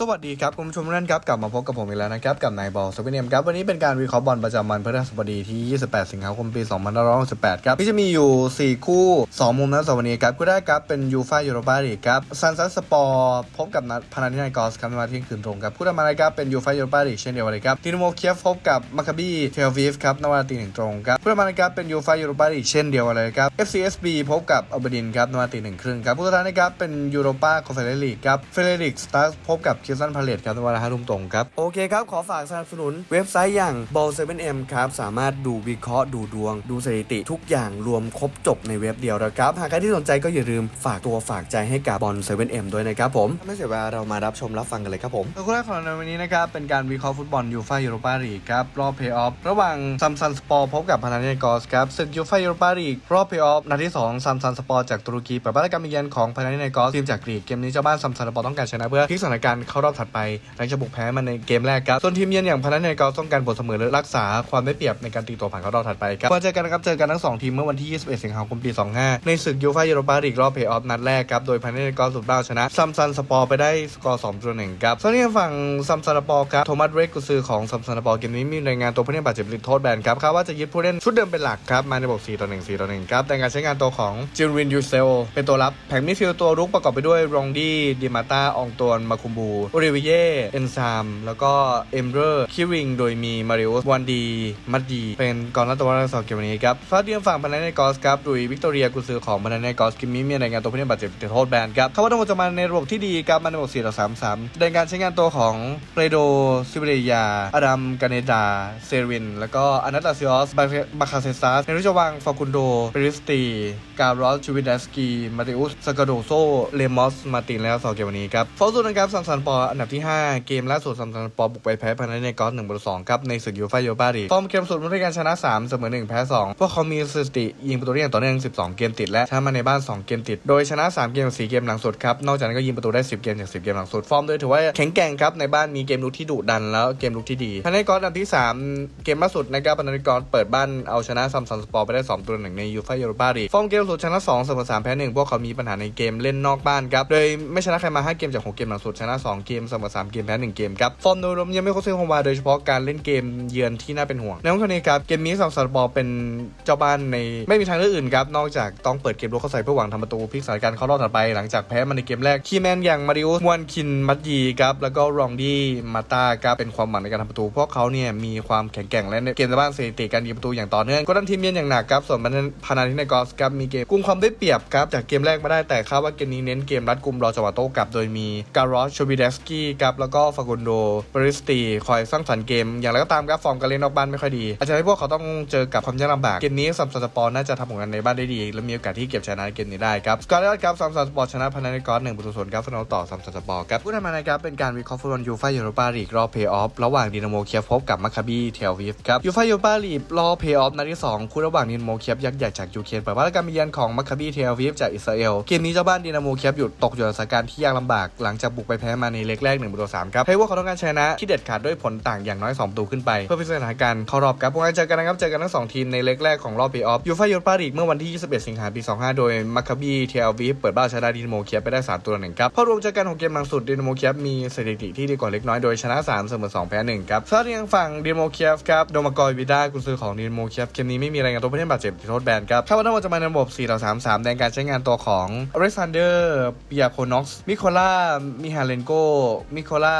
สวัสดีครับ คุณผู้ชมทุกท่านครับ กลับมาพบกับผมอีกแล้วนะครับ กับนายบอลสเปนเนียมครับ วันนี้เป็นการวิเคราะห์บอลประจำวันพฤหัสบดีที่ 28 สิงหาคมปี 2568 ครับ ที่จะมีอยู่ 4 คู่ 2 มุมนะสำหรับวันนี้ครับคู่แรกครับเป็นยูฟ่ายูโรปาลีกครับซันซัสสปอร์พบกับนัดพานาธินายกอสครับในวันที่คืนตรงครับคู่ต่อมานะครับเป็นยูฟ่ายูโรปาลีกเช่นเดียวกันเลยครับดินาโมเคียฟพบกับมาคาบีเทลวีฟครับในวันตีหนึ่งตรงครับคู่ต่อมานะครับเป็นยูฟ่ายูโรปาลีกเช่นเดียวกันเลยครับ FCSB พบกับอัลเบดินครับในวันตีหนึ่งครึ่งครับคู่สุดท้ายนะครับเป็นยูโรปาคอนเฟอเรลีกครับเฟเดริกสตาร์พบกับคิวซันพาเลตครับในเวลาห้าทุ่มตรงครับ โอเคครับ ขอฝากสนับสนุนเว็บไซต์อย่าง ball 7 m ครับ สามารถดูวิเคราะห์ดูดวง ดูสถิติทุกอย่างรวมครบจบในเว็บเดียวนะครับ หากใครที่สนใจก็อย่าลืมฝากตัวฝากใจให้กับบอล7 m ด้วยนะครับผม ไม่เสียเวลาเรามารับชมรับฟังกันเลยครับผมคู่แรกของเราในวันนี้นะครับเป็นการวิเคราะห์ฟุตบอลยูฟ่ายูโรปาลีกครับรอบเพย์ออฟระหว่างซัมซันสปอร์พบกับพานาเนกอสครับศึกยูฟ่ายูโรปาลีกรอบเพย์ออฟนัดที่2ซัมซันสปอร์จากตุรกีเปิดบ้านรับการมเยือนของพานาเนกอสทีมจากกรีกเกมนี้เจ้าบ้านซัมซันสปอร์ต้องการชนะเพื่อพลิกสถานการณ์เข้ารอบถัดไปหลังจากบุกแพ้มาในเกมแรกครับส่วนทีมเยือนอย่างพานาเนกอต้องการผลเสมอและรักษาความได้เปรียบในการตีตัวผ่านเข้ารอบถัดไปครับมาเจอกันนะครับเจอกันทั้งสองทีมเมื่อวันที่ 21 สิงหาคมปี 25 ในศึกยูฟ่ายูโรปาลีกรอบเพย์ออฟนัดแรกครับโดยพานาเนกอสุดบ้าชนะซัมซันสปอร์ไปได้สกอร์2ต่อ1ครับส่วนที่ทางฝั่งซัมซันสปอร์ครับโทมัสเรกกุซือของซัมซันสปอร์เกมนี้มีรายงานตัวผู้เล่นบาดเจ็บติดโทษแบนครับคาดว่าจะยึดผู้เล่นชุดเดิมเป็นหลักครับมาในระบบ4ต่อ1 4ต่อ1ครับแต่การใช้งานตัวของจิลวินยูเซลเป็นตัวรับแผงมิดฟิลด์ตัวรุกประกอบไปด้วยรองดี้ดิมาตาอองตวนมาคุมบูโอริวิเย่เอนซามแล้วก็เอมเรอร์คิริงโดยมีมาริอุสวันดีมัดดี เป็นกองหน้าตัวรับสอบเกมนี้ครับฟาเดียมฝั่งพานาเนกอสครับดุยวิกตอเรียกุซือของพานาเนกอสกิมมี่มีรายงานตัวผู้เล่นบาดเจ็บติดโทษแบนครับเขาว่าทั้งหมดจะมาในระบบที่ดีครับมาในระบบ4ต่อ3 3ในการใช้งานตัวของเรโดซิเบเรียอดัมกาเนดาเซริน แล้วก็อนาตาซิออสบาคาเซซัสในรุ่จวางฟาคุนโดเปริสตีการอสชูวินเดสกีมาติอุสสกาโดโซเลมอสมาตินแล้วสองเกมวันนี้ครับฟอลซูนะครับซัมซันปออันดับที่ 5 เกมล่าสุดซัมซันปอบุกไปแพ้พานาเนกอส1ต่อ2ครับในศึกยูฟ่าโยบารีฟอร์มเกมสุดในการชนะ 3 เสมอ 1 แพ้ 2 พวกเขามีสถิติยิงประตูได้อย่างต่อเนื่อง 12 เกมติดและชนะมาในบ้าน 2 เกมติด โดยชนะ 3 เกม4เกมหลังสุดครับ นอกจากนั้นก็ยิงประตูได้ 10 เกมจาก 10 เกมหลังสุด ฟอร์มโดยถือว่าแข็งแกร่งครับในบ้านมีเกมลุกที่ดุดันแล้วเกมลุกที่ดีพานาเนกอสอันดับที่ 3 เกมล่าสุดนะครับพานาเนกอสเปิดบ้านเอาชนะซัมซันสปอร์ไปได้2ตัวหนึ่งในยูฟ่าโยบารีฟอร์มเกมสุดชนะ2เสมอ3แพ้1พวกเขามีปัญหาในเกมเล่นนอกบ้านครับโดยไม่ชนะใครมา5เกมจาก6เกมหลังสุดชนะ2เกมเสมอ3เกมแพ้ 1 เกมครับ ฟอร์มโดยรวมยังไม่ครบเส้นคงวาโดยเฉพาะการเล่นเกมเยือนที่น่าเป็นห่วงในวันนี้ครับเกมนี้ซัมซันสปอร์เป็นเจ้าบ้านในไม่มีทางเลือกอื่นครับนอกจากต้องเปิดเกมรุกเข้าใส่เพื่อหวังทำประตูพลิกสถานการณ์เข้ารอบถัดไป หลังจากแพ้มาในเกมแรกคีแมนอย่างมาริอุสมวนคินมัดยีครับแล้วก็รองดี้มาตาครับเป็นความหวังในการทำประตูเพราะเขาเนี่ยมีความแข็งแกร่งและในเกมในบ้านสถิติการยิงประตูอย่างต่อเนื่องก็ดันทีมเยือนอย่างหนักครับส่วนพานาทินกอสครับมีเกมกุมความได้เปรียบครับจากเกมแรกมาได้แต่คาดว่าเกมนี้เน้นเกมรัดกุมรอจังหวะโต้กลับโดยมีการอสโชบิเดสสกี้ครับแล้วก็ฟากุนโดบริสตีคอยสร้างสรรค์เกม อย่างไรก็ตามครับฟอร์มการเล่นนอกบ้านไม่ค่อยดี อาจจะให้พวกเขาต้องเจอกับความยากลำบากเกมนี้ซัมซันสปอร์น่าจะทำผลงานในบ้านได้ดี และมีโอกาสที่เก็บชนะเกมนี้ได้ครับสกอร์ได้ครับซัมซันสปอร์ชนะพานาทิกอสหนึ่งประตูศูนย์ครับฟนอลต่อซัมซันสปอร์ครับผู้ทำมานะครับเป็นการวิเคราะห์ฟุตบอลยูฟ่ายูโรปาลีกรอบเพย์ออฟระหว่างดินาโมเคียฟพบกับมาคาบีเทลวีฟครับยูฟ่ายูโรปาลีกรอบเพย์ออฟนัดที่สองคู่ระหว่างดินาโมเคียฟยักษ์ใหญ่จากยูเครนเปิดบ้านการมาเยือนของมาคาบีเทลวีฟจากอิสราเอลเกมนี้เจ้าบ้านดินาโมเคียฟอยู่ตกอยู่ในสถานการณ์ที่ยากลำบากหลังจากบุกไปแพ้มาในเล็กแรก1ประตู3ครับให้ว่าเขาต้องการชนะที่เด็ดขาดด้วยผลต่างอย่างน้อย2ประตูขึ้นไป เพื่อพิจน์สถาการเข้ารอบครับพวกเราเจอกันนะครับเจอกันทั้งสองทีมในเล็กแรกของรอบเพย์ออฟยูฟ่ายูโรปาลีกเมื่อวันที่ 21 สิงหาคมปี 25 โดยมาคาบีเทลวีเปิดบ้านชนะดินโมเคียไปได้3ตัวหนึ่งครับพอรวมเจอกันของเกมหลังสุดดินโมเคียมีสถิติที่ดีกว่าเล็กน้อยโดยชนะ 3 เสมอ 2 แพ้1ครับส่วนทางฝั่งดินโมเคียฟครับโดมากอยวิด้ากุนซือของดินโมเคียฟเกมนี้ไม่มีรายงานตัวผู้เล่นบาดเจ็บติดโทษแบนครับคาดว่าทั้งหมดจะมาในระบบ4ต่อ3 3ในการใช้งานตัวของอเล็กซานเดอร์ปิยาโคน็อกซ์มิโคล่ามิฮาเลนโกมิโคล่า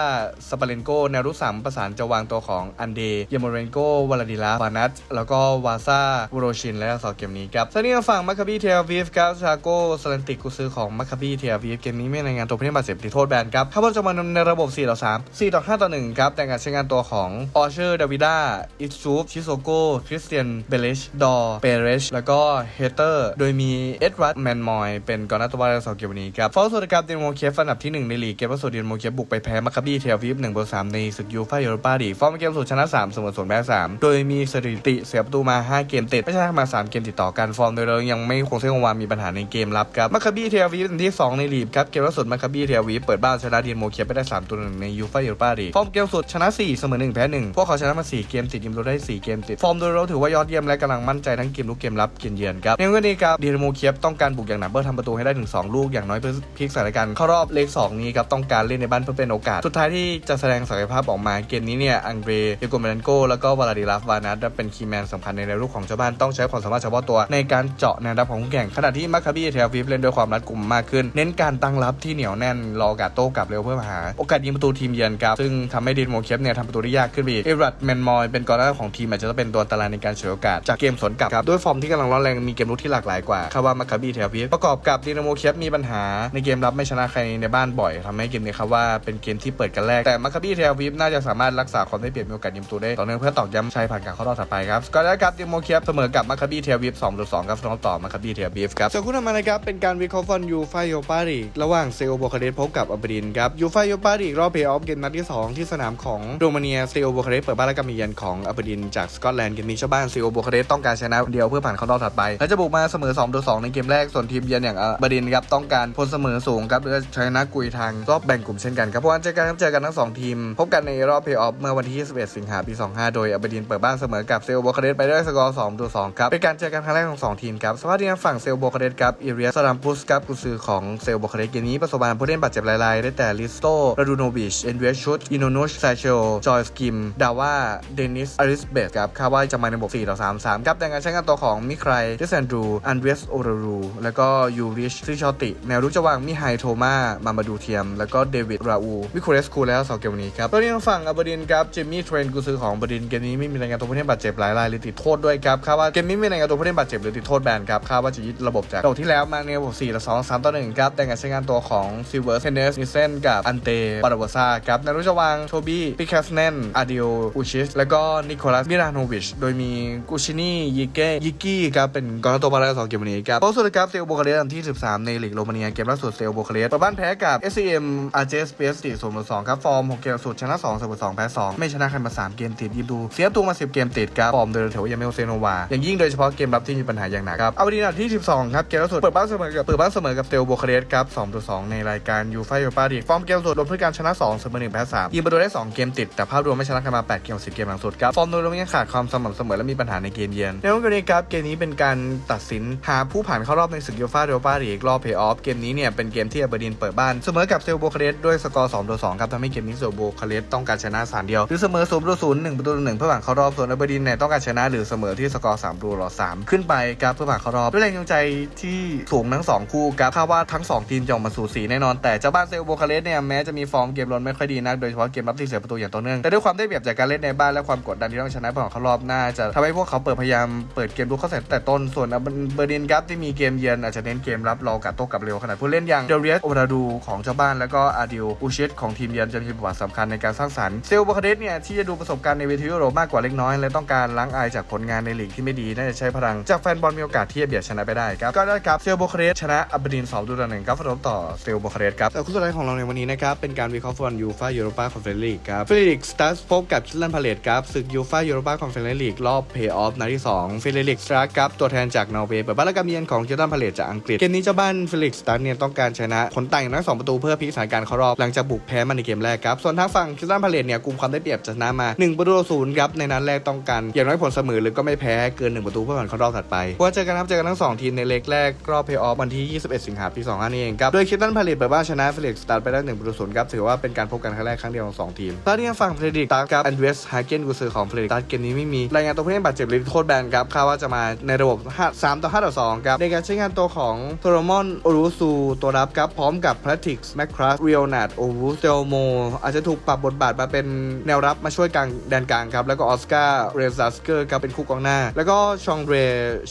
สปาเลนโกแนวรุกสามประสานจะวางตัวของอันเดย์เยามเรนโกวลาดิลาฟานัตแล้วก็วาซาบูโรชินและสองเกมนี้ครับส่วนนี้ฝั่งมาคาบีเทลวีฟครับชาโกสลันติกกุซือของมาคาบีเทลวีฟเกมนี้ไม่รายงานตัวผู้เล่นบาดเจ็บติดโทษแบนครับคาดว่าจะมาในระบบ4ต่อ3 4ต่อ5ต่อ1ครับแต่การใช้งานตัวของออเชอร์ดาวิด้าอิซูฟชิโซโกคริสเตียนเบเลชดอเปเรชแล้วก็เฮเตอร์โดยมีเอ็ดวัร์ดแมนมอยเป็นกองหน้าตัววาสองเกมนี้ครับฟอลสุดครับเดนโมเคฟอันดับที่1ในลีกเกมล่าสุดเดนโมเคยฟบุกไปแพ้มาคาบีเทลวีฟ1ต่อ3ในศึกยูฟ่ายูโรปาลีกฟอร์มเกมสุดชนะ3เสมอ0แพ้3โดยมีสถิติเสียประตูมา 5 เกมติดไม่ชนะมา 3 เกมติดต่อกันฟอร์มโดยเรายังไม่คงเส้นคงวามีปัญหาในเกมรับครับมาคาบีเทลวีฟเป็นที่ 2 ในลีกครับเกมล่าสุดมาคาบีเทลวีฟเปิดบ้านชนะเดนโมเคียไปได้3ตัวหนึ่งในยูฟ่ายูโรปาลีกฟอร์มเกมสุดชนะ4เสมอ1แพ้1พวกเขาชนะมา 4 เกมติดยิมเรได้ 4 เกมติดฟอร์มโดยเราถือว่ายอดเยี่ยมและกำลังมั่นใจทั้งเกมลุกเกมรับเกมเยือนครับในวันนี้ครับเดนโมเคียต้องการบุกอย่างหนักเพื่อทำประตูให้ได้ถึง2ลูกอย่างน้อยเพื่อพลิกสถานการณ์เข้ารอบเลข2นี้ครับต้องการเล่นในบ้านเพื่อเป็นโอกาส สุดท้ายที่จะแสดงศักยภาพออกมาเกมนี้เนี่ยอังเดรเยโกเมลันโกแล้วก็วลาดิลาฟวานัสเป็นคีย์แมนสำคัญในแนวรุกของเจ้าบ้านต้องใช้ความสามารถเฉพาะตัวในการเจาะแนวรับของคู่แข่งขณะที่มาคาบีเทลฟิฟเล่นด้วยความรัดกุมมากขึ้น เน้นการตั้งรับที่เหนียวแน่นรอโอกาสโต้กลับเร็วเพื่อหา โอกาสยิงประตูทีมเยือนครับซึ่งทำให้ดินโมเคฟเนี่ยทำประตูได้ยากขึ้นไปอีกเอรัตแมนมอยเป็นกองหน้าของทีมอาจจะต้องเป็นตัวอันตรายในการฉวยโอกาสจากเกมสวนกลับครับด้วยฟอร์มที่กำลังร้อนแรงมีเกมรุกที่หลากหลายกว่าคาว่ามาคาบีเทลฟิฟประกอบกับดินโมเคฟมีปัญหาในเกมรับไม่ชนะใครในบ้านบ่อยทำให้เกมนี้ครับว่าเป็นเกมที่เปิดกันแรก แต่มาคาบี้เทลฟิฟน่าจะสามารถรักษาความได้เปรียบมีโอกาสยิงประตูได้ต่อเนื่องเพื่อตอกย้ำชัยผ่านการเข้ารอบถัดไปครับก็ได้ครับดิโมเคฟเสมอกับมาคาบี้เทลฟิฟ2ต่อ2ครับสำหรับต่อมาคาบีเทลฟิฟครับส่วนคู่ต่อมานะครับเป็นการวิเคราะห์ฟอนยูฟาโยปาริระหว่างเซลโบคาเดสพบกับอับดินครับยูฟาโยปาริรอบเพย์ออฟเกมนัดที่ 2 ที่สนามของโรมาเนียเซลโบคาเดสเปิดบ้านและการมีเยือนของอับดินจากสกอตแลนด์เกมนี้ชาวบ้านเซลโบคาเดสต้องการชนะเดียวเพื่อผ่านเข้ารอบถัดไป และจะบุกมาเสมอ2ต่อ2ในเกมแรกส่วนทีมเยือนอย่างอับดินครับต้องการผลเสมอสูงครับเพื่อชนะกุยทางรอบแบ่งกลุ่มช่นกันครับเพราะว่าเจอกันเจอกันทั้งสองทีม พบกันในรอบเพย์ออฟเมื่อวันที่ 21 สิงหาคมปี 25 โดยอับดินเปิดบ้านเสมอกับเซลโบคาเดสไปด้วยสกอร์2ต่อ2ครับเป็นการเจอกันครั้งแรกของสองทีมครับสภาพทีมฝั่งเซลโบคาเดสครับอิเรียสรัมพุสครับกุนซือของเซลโบคาเดสเกมนี้ประสบการณ์ผู้เล่นบาดเจ็บรายๆได้แต่ลิสโตราดูโนวิชเอ็นเวชชุดอินโนนุชซาเชลจอยสกิมดาว่าเดนิสอาริสเบสครับคาดว่าจะมาในระบบ4ต่อ3 3ครับแต่การใช้งานตัวของมิใครเดซันดรูอันเวสโอรารูแล้วก็ยูริชซิชอติแนวรุกจะวางมิไฮโทมามามาดูเทียม แล้วก็เดวิดราอูวิคูเรสคูแล้วสองเกมวันนี้ครับตัวนี้ทางฝั่งอับดินครับเจมี่เทรนกุซือของอับดินเกมนี้ไม่มีรายงานตัวผู้เล่นบาดเจ็บหลายรายหรือติดโทษด้วยครับคาดว่าเกมนี้ไม่มีรายงานตัวผู้เล่นบาดเจ็บหรือติดโทษแบนครับคาดว่าจะยึดระบบจากระบบที่แล้วมาในระบบ4ต่อ2 3ต่อ1ครับแต่การใช้งานตัวของซิลเวอร์เซเนสนิเซนกับอันเตปาราโบซาครับนวรุจวางโทบี้ปิคัสเนนอาดิโออูชิสแล้วก็นิโคลัสมิราโนวิชโดยมีกูชินียิเกยิกี้ครับเป็นกองหน้าตัวมาแล้วสองเกมวันนี้ครับโพสุดครับเซลโบคาเลสอันที่ 13 ในลีกโรมาเนียเกมล่าสุดเซลโบคาเลสเปิดบ้านแพ้กับ SCM RJS PS 4 0 2ครับฟอร์ม 6 เกมสุดชนะ2เสมอ2แพ้2ไม่ชนะใครมา 3 เกมติดยิบดู เสียตัวมา 10 เกมติดครับฟอร์มเดินถือว่ายังไม่โอเซโนวาอย่างยิ่งโดยเฉพาะเกมรับที่มีปัญหาอย่างหนักครับเอาดีนัดที่ 12 ครับเกมล่าสุดเปิดบ้านเสมอกับเปิดบ้านเสมอกับเซลโบคาเลสครับ2ต่อ2ในรายการยูฟ่ายูฟ่าดีฟอร์มเกมสุดรวมด้วยการชนะ2เสมอ1แพ้3ยิงประตูได้ 2 เกมติดแต่ภาพรวมไม่ชนะใครมา 8 เกม10เกมหลังสุดครับฟอร์มโดยรวมยังขาดความสม่ำเสมอและมีปัญหาในเกมเยือนในวันนี้ครับเกมนี้เป็นการตัดสินหาผู้ผ่านเข้ารอบในศึกยูฟ่ายูฟ่าลีกรอบเพย์ออฟเกมนี้เนี่ยเป็นเกมที่อับดินเปิดบ้านเสมอกับเซลโบคาเลสด้วยยสกอร์2ต่อ2ครับทำให้เกมนี้เซลโบคาเลสต้องการชนะ3เดียวหรือเสมอ0ต่อ0 1ประตูต่อ1เพื่อผ่านเข้ารอบส่วนอับดินเนี่ยต้องการชนะหรือเสมอที่สกอร์3ต่อ3ขึ้นไปครับเพื่อผ่านเข้ารอบด้วยแรงจูงใจที่สูงทั้งสองคู่ครับคาดว่าทั้งสองทีมจะออกมาสู่สีแน่นอน แต่เจ้าบ้านเซลโบคาเลสเนี่ยแม้จะมีฟอร์มเกมล้นไม่ค่อยดีนักโดยเฉพาะเกมรับที่เสียประตูอย่างต่อเนื่องแต่ด้วยความได้เปรียบจากการเล่นในบ้านและความกดดันที่ต้องชนะเพื่อผ่านเข้ารอบน่าจะทำให้พวกเขาเปิดพยายามเปิดเกมลุกเข้าใส่แต่ต้นส่วนอเบอร์ดินครับที่มีเกมเยือนอาจจะเน้นเกมรับรอกัดโต้กลับเร็วขนาดผู้เล่นอย่างเดเรียสโอราดูของเจ้าบ้านแล้วก็อาดิโออูเชตของทีมเยือนจะมีบทบาทสำคัญในการสร้างสรรค์เซลโบคาเลสเนี่ยที่จะดูประสบการณ์ในเวทียุโรปมากกว่าเล็กน้อย และต้องการล้างอายจากผลงานในลีกที่ไม่ดีน่าจะใช้พลังจากแฟนบอลมีโอกาสที่จะเบียดชนะไปได้ครับก็ได้ครับเซลโบคาเลสชนะอับดิน2ต่อ1ครับฟรบต่อเซลโบคาเลสครับแต่คู่สุดท้ายของเราในวันนี้นะครับเป็นการวิเคราะห์ฟุตบอลยูฟ่ายูโรปาคอนเฟอเรนซ์ลีกครับฟิลิกสตาร์พบกับคิลันพาเลตครับศึกยูฟ่ายูโรปาคอนเฟอเรนซ์ลีกรอบเพย์ออฟนัดที่2ฟิลิกสตาร์ครับตัวแทนจากนอร์เวย์เปิดบ้านและการเยือนของคิลันพาเลตจากอังกฤษเกมนี้เจ้าบ้านฟิลิกสตาร์เนี่ยต้องการชนะผลต่างอย่างน้อยสองประตูเพื่อพิสานการเข้ารอบหลังจากบุกแพ้มาในเกมแรกครับ ส่วนทางฝั่งคิลันพาเลตเนี่ยกลุ่มความได้เปรียบชนะมา1ประตูต่อศูนย์ครับในนัดแรกต้องการอย่างน้อยผลเสมอหรือก็ไม่แพ้เกิน 1 ประตูเพื่อผ่านเข้ารอบถัดไปว่าเจอกันครับเจอกันทั้งสองทีมในเล็กแรกรอบเพย์ออฟวันที่ 21 สิงหาคมปี25นี่เองครับโดยคิสตันพาเลตเปิดบ้านชนะเฟลิกสตาร์ไปได้1ประตูศูนย์ครับถือว่าเป็นการพบกันครั้งแรกครั้งเดียวของสองทีมตอนนี้ฝั่งเฟรดิกตาร์กับแอนเดรสฮาเกนกุซือของเฟรดิกตาร์เกมนี้ไม่มีรายงานตัวผู้เล่นบาดเจ็บหรือโทษแบนครับคาดว่าจะมาในระบบ3ต่อ5ต่อ2ครับในการใช้งานตัวของโทรมอนโอรูซูตัวรับครับพร้อมกับพลาติกแมคครัสเรียลนาดโอวูสเตลโมอาจจะถูกปรับบทบาทมาเป็นแนวรับมาช่วยกลางแดนกลางครับ แล้วก็ออสการ์เรซัสเกอร์ครับเป็นคู่กองหน้า แล้วก็ชองเร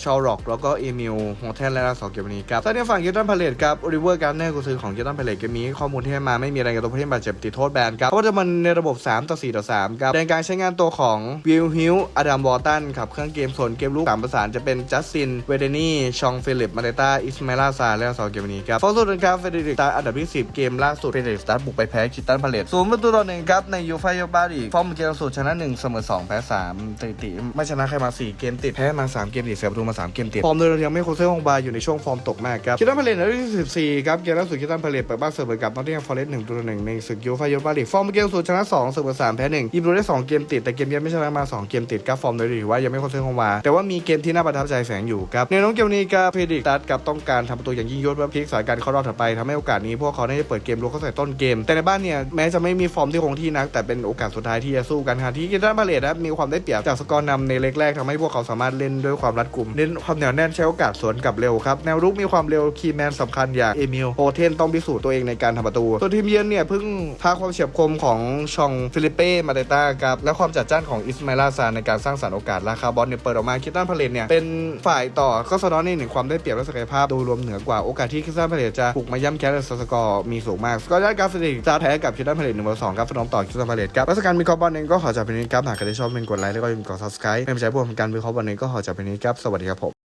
ชอลร็อกแล้วก็เอมิลโฮเทนและสองเกมนี้ครับตอนนี้ฝั่งยูตันพาเลตครับโอลิเวอร์การ์เนอร์กุซือของยูตันพาเลตเกมนี้ข้อมูลที่ให้มาไม่มีรายงานตัวผู้เล่นบาดเจ็บติดโทษแบนครับเพราะจะมันในระบบ 3 ต่อ 4 ต่อ 3 ครับในกลารใช้งานตัวของวิลฮิลอดัมวอตันครับเครื่องเกมส่วนเกมลูกสามประสานจะเป็นจัสตินเวเดนี่ชองฟิลิปมาเตต้าอิสมาลาซาและสองเกมนี้ครับฟอร์ซูดครับเฟเดริกตาอันดับที่10เกมล่าสุดเฟเดริสตาร์บุกไปแพ้คิตันพาเลตศูนย์ประตูต่อหนึ่งครับในยูฟ่ายูบาลีฟอร์มเกมสุดชนะ1เสมอ2แพ้3ติติไม่ชนะใครมา4เกมติดแพ้มา3เกมติดเสียประตูมา3เกมติดฟอร์มโดยรวมยังไม่โคเซ่ฮองบาอยู่ในช่วงฟอร์มตกมากครับคิตันพาเลตในอันดับที่14ครับเกมล่าสุดคิตันพาเลตเปิดบ้านเสมอกับนอตติงแฮมฟอร์เรสต์1ตัวหนึ่งในศึกยูฟ่ายูบาลีฟอร์มเกมสุดชนะ2เสมอ3แพ้1ยิงประตูได้2เกมติดแต่เกมยือนไม่ชนะมา2เกมติดครับฟอร์มโดยถือว่ายังไม่โคเซ่ฮองบาแต่ว่ามีเกมที่น่าประทับใจแฝงอยู่ครับในน้องเกมนี้ครับเพดิกตัดกับต้องการทำประตูอย่างยิ่งยวดเพื่อพลิกสถานการณ์เข้ารอบถัดไปทำให้โอกาสนี้พวกเขาได้เปิดเกมลุกเข้าใส่ต้นต้นเกม แต่ในบ้านเนี่ยแม้จะไม่มีฟอร์มที่คงที่นัก แต่เป็นโอกาสสุดท้ายที่จะสู้กันค่ะที่กิตันพาเลตนะมีความได้เปรียบจากสกอร์นำในเล็กแรกทำให้พวกเขาสามารถเล่นด้วยความรัดกุมเล่นความเหนียวแน่นใช้โอกาสสวนกลับเร็วครับแนวรุกมีความเร็วคีแมนสำคัญอย่างเอมิลโปเทนต้องพิสูจน์ตัวเองในการทำประตูส่วนทีมเยือนเนี่ยเพิ่งพาความเฉียบคมของชองฟิลิปเป้มาเตต้าครับและความจัดจ้านของอิสมาลาซานในการสร้างสรรค์โอกาสราคาบอลเนี่ยเปิดออกมาคิตันพาเลตเนี่ยเป็นฝ่ายต่อก็สะท้อนในหนึ่งความได้เปรียบและศักยภาพโดยรวมเหนือกว่าโอกาสที่คิตันพาเลตจะบุกมาย่ำแค้นสกอร์มีสูงมากสกอร์ก้านกราฟสถิติจะแพ้กับคิตันพาเลตหนึ่งต่อสองครับสนองต่อคิตันพาเลตครับรัชการมีคอร์บอลเองก็ขอจากเพนนี้ครับหากใครได้ชอบเป็นกดไลค์แล้วก็กด subscribe ไม่ใช่พวกการวิเคราะห์บอลเองก็ขอจากเพนนี้ครับสวัสดีครับผม